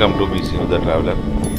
Welcome to BCU the Traveler.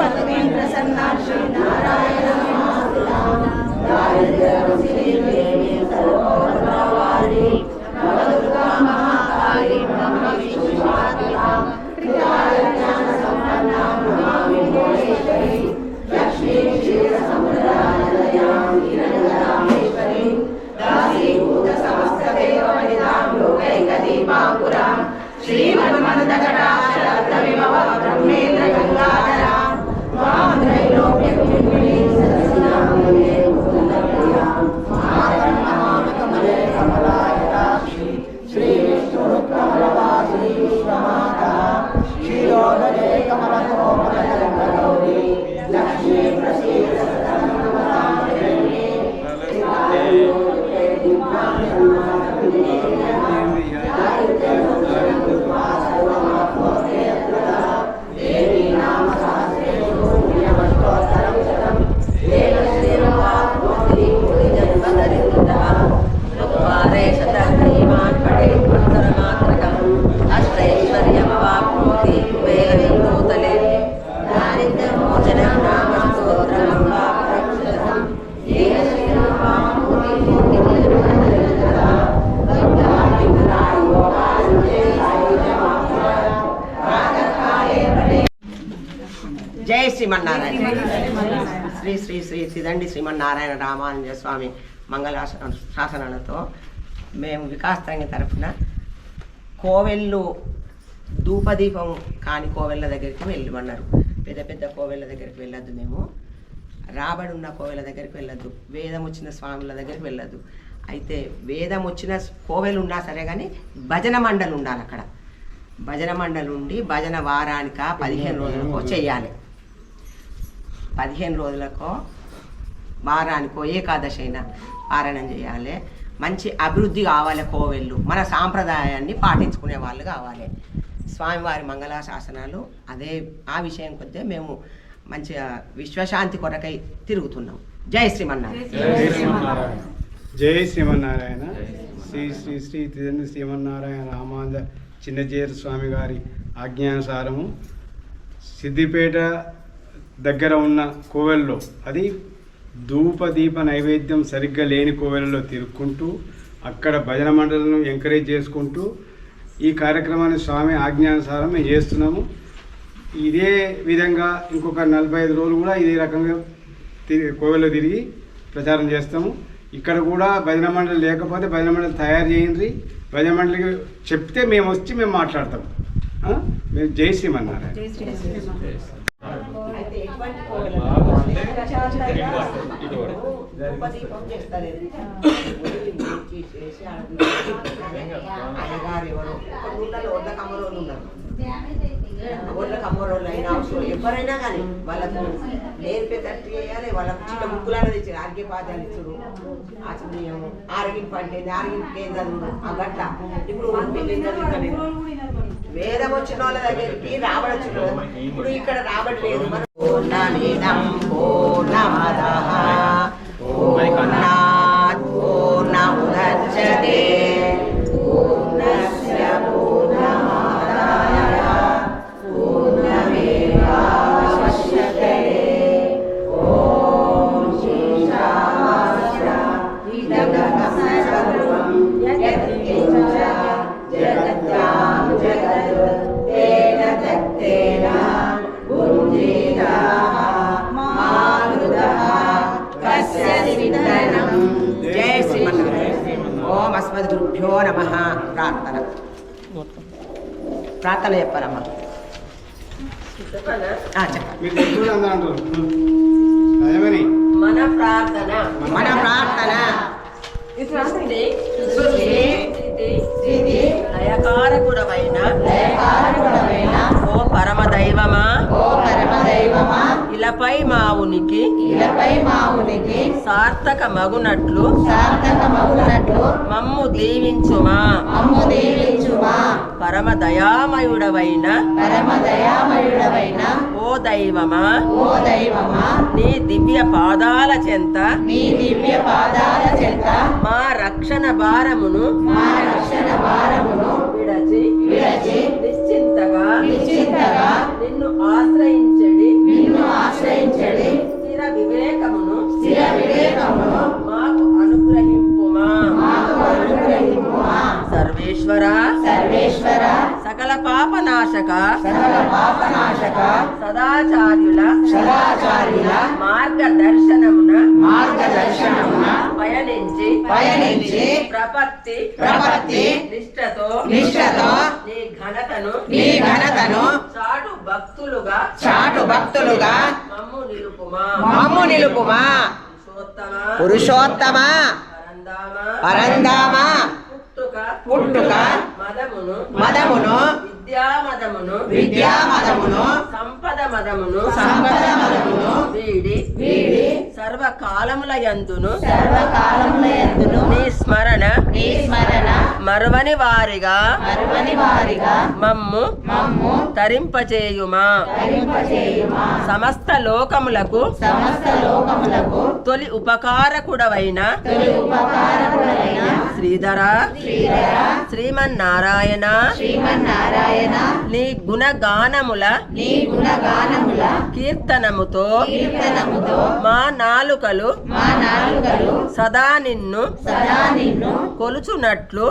విష్ణుపత్నీం ప్రసన్నా శ్రీనారాయణ బ్రహ్మేంద్ర జై శ్రీమన్నారాయణ. శ్రీ శ్రీ శ్రీ సిదండి శ్రీమన్నారాయణ రామానుజ స్వామి మంగళ శాసనాలతో మేము వికాస్ తరంగ తరఫున కోవెళ్ళు ధూపదీపం కాని కోవెళ్ళ దగ్గరికి వెళ్ళమన్నారు. పెద్ద పెద్ద కోవెళ్ళ దగ్గరికి వెళ్ళొద్దు మేము. రాబడి ఉన్న కోవెల దగ్గరికి వెళ్ళద్దు. వేదం వచ్చిన స్వాముల దగ్గరికి వెళ్ళద్దు. అయితే వేదం వచ్చిన కోవెలు ఉన్నా సరే కానీ భజన మండలి ఉండాలి అక్కడ. భజన మండలి ఉండి భజన వారానిక పదిహేను రోజులకో చేయాలి పదిహేను రోజులకో వారానికో ఏకాదశి అయినా పారాయణం చేయాలి మంచి అభివృద్ధి కావాలి కోవెళ్ళు. మన సాంప్రదాయాన్ని పాటించుకునే వాళ్ళు కావాలి. స్వామివారి మంగళ శాసనాలు అదే ఆ విషయం కొద్దే మేము మంచిగా విశ్వశాంతి కొరకై తిరుగుతున్నాం. జై శ్రీమన్నారాయణ. జై శ్రీమన్నారాయణ. శ్రీ శ్రీ శ్రీ తిరుని శ్రీమన్నారాయణ రామాంజ చిన్నజేరు స్వామి గారి ఆజ్ఞానుసారము సిద్దిపేట దగ్గర ఉన్న కోవెల్లో అది ధూప దీప నైవేద్యం సరిగ్గా లేని కోవెలలో తిరుక్కుంటూ అక్కడ భజన మండలను ఎంకరేజ్ చేసుకుంటూ ఈ కార్యక్రమాన్ని స్వామి ఆజ్ఞానుసారం మేము చేస్తున్నాము. ఇదే విధంగా ఇంకొక నలభై ఐదు రోజులు కూడా ఇదే రకంగా తిరిగి కోవెల్లో తిరిగి ప్రచారం చేస్తాము ఇక్కడ కూడా భజన మండలి లేకపోతే భజన మండలి తయారు చేయండి భజన మండలికి చెప్తే మేము వచ్చి మేము మాట్లాడతాం ఆ? మేము జై శ్రీమన్నారాయణ అయ్యగారు ఎవరు ఉన్నారు ఊళ్ళకి అమ్మోరోళ్ళు అయినా అవసరం. ఎవరైనా కానీ వాళ్ళకు నేర్పేటట్టు చేయాలి వాళ్ళకు చిన్న ముక్కులను తెచ్చారు. ఆరోగ్యపాదాలు ఇచ్చారు ఆచనీయం ఆరోగ్యం పంటే ఆరోగ్యం ఏం ఆ గట్ల ఇప్పుడు వేదం వచ్చిన వాళ్ళ దగ్గరికి రాబడచ్చు ఇప్పుడు ఇక్కడ రాబడలేదు మనం పూర్ణమిదం ఓం అస్మద్ గురుభ్యో నమ ప్రార్థన ప్రార్థన అదేమని మన ప్రార్థన. మన ప్రార్థన. సార్థక మగునట్లు సార్థకమగునట్లు మమ్ము దీవించుమా. అమ్ము దీవించుమా. పరమ దయామయుడవైన పరమదయామయుడవైన ఓ దైవమా. ఓ దైవమా. నీ దివ్య పాదాల చెంత నీ దివ్య పాదాల చెంత మా రక్షణ భారమును మా రక్షణ భారమును విడచి విడచి నిశ్చింతగా నిశ్చింతగా నిన్ను ఆశ్రయించడి నిన్ను ఆశ్రయించడి స్థిర వివేకమును స్థిర వివేకమును మాకు అనుగ్రహింపుమా? మాకు అనుగ్రహింపుమా? సర్వేశ్వర? సర్వేశ్వర? సకల పాపనాశక? సకల పాపనాశక? సదాచార్యుల? సదాచార్యుల? మార్గదర్శనమున? మార్గదర్శనమున? పయనించి? పయనించి? ప్రపత్తి? ప్రపత్తి? నిష్ఠతో? నిష్ఠతో? నీ ఘనతను? నీ ఘనతను? చాటు భక్తులుగా? చాటు భక్తులుగా? మమ్ము నిలుపుమా పురుషోత్తమ? పరంధామ పుట్టుక మదమును మదమును విద్యా మదమును? విద్యా మదమును? సంపద మదమును సంపద మదమును వీడి? వీడి? సర్వకాలముల యందును సర్వకాలముల యందును నీ స్మరణ? నీ స్మరణ? మరువని వారిగా? మరువని వారిగా? మమ్ము? మమ్ము? తరింపచేయుమా సమస్త లోకములకు తొలి ఉపకారకుడవైన శ్రీధర శ్రీమన్నారాయణ నీ గుణగానముల నీ గుణగానముల కీర్తనముతో కీర్తనముతో మా నాలుకలు సదా నిన్ను సదా నిన్ను కొలుచునట్లు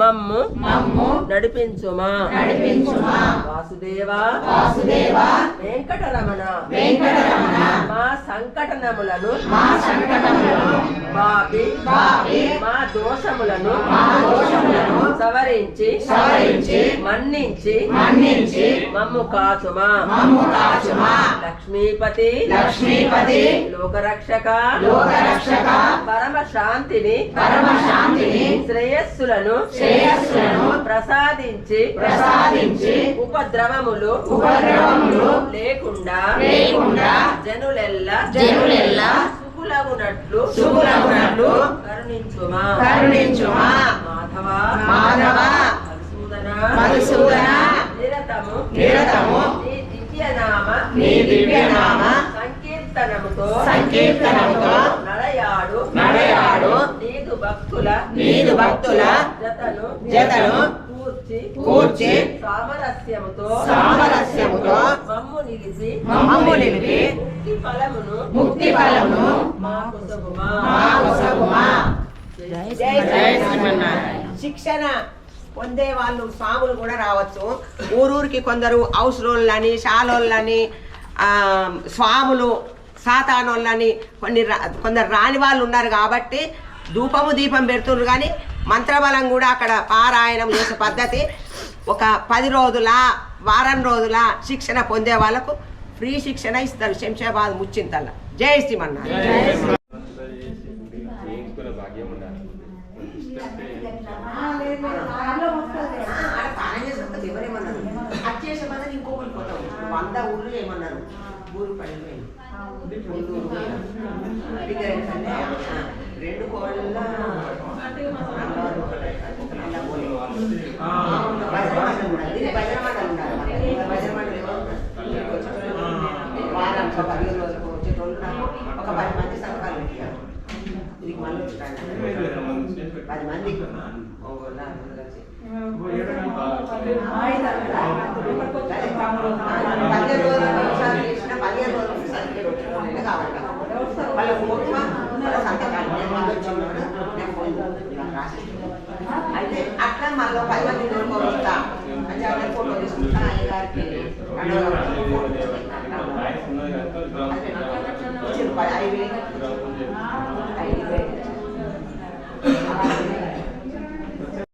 మమ్ము మమ్ము నడిపించుమా. నడిపించుమా. వాసుదేవా. వాసుదేవ. వెంకటరమణ. వెంకటరమణ. మా సంకటనములను. మా సంకటములను. బాపి బాపి మా దోషములను. మా దోషములను. సవరించి. సవరించి. మన్నించి. మన్నించి. మమ్ము కాచుమా. మమ్ము కాచుమా. లక్ష్మీపతి. లక్ష్మీపతి. లోకరక్షక. లోకరక్షక. పరమ శాంతిని పరమ శాంతిని శ్రేయస్సులను. శ్రేయస్సులను. ప్రసాదించి. ప్రసాదించి. ఉపద్రవములు ఉపద్రవములు లేకుండా లేకుండా జనులెల్ల జనులెల్ల సుకులగునట్లు సుకులగునట్లు కరుణించుమా? కరుణించుమా? మాధవ? మాధవ? మధుసూదన మధుసూదన నిరతము? నిరతము? నీ దివ్యనామ? నీ దివ్యనామ? సంకీర్తనముతో సంకీర్తనముతో నడయాడు. నడయాడు. నీదు భక్తుల నీదు భక్తుల జతను జతను కూర్చి కూర్చి సామరస్యముతో సామరస్యముతో మమ్ము నిలిపి మమ్ము నిలిపి ముక్తి ఫలమును ముక్తి ఫలమును మాకు సగుమా మాకు సగుమా. జై శ్రీమన్నారాయణ. శిక్షణ పొందే వాళ్ళు స్వాములు కూడా రావచ్చు. ఊరూరికి కొందరు అవసరోళ్ళని శాలోళ్ళని ఆ, స్వాములు సాతానోళ్ళని కొన్ని కొందరు రాని వాళ్ళు ఉన్నారు కాబట్టి ధూపము దీపం పెడుతున్నారు కానీ మంత్రబలం కూడా అక్కడ పారాయణం చేసే పద్ధతి. ఒక పది రోజుల వారం రోజుల శిక్షణ పొందే వాళ్ళకు ఫ్రీ శిక్షణ ఇస్తారు శంషాబాద్ ముచ్చింతల్ల జై శ్రీమన్న రెండు కోళ్ళ మండలి ఉండాలి. దీనికి భజన మండలి ఉండాలి. భజన మండలి ఎవరు వారానికి ఒక పదిహేను రోజులకు వచ్చేటోళ్ళు నాకు ఒక పది మంది సంతకాలు పెట్టారు ఇది మళ్ళీ పది మంది వచ్చి. పదిహేను పెట్టేటోళ్ళే కావాలి. వాళ్ళ అయితే అక్కడ మళ్ళీ పది మంది నోరుకో వస్తా అంటే అక్కడ ఫోటో తీసుకుంటా ఆయన గారికి ఐదు ఐదు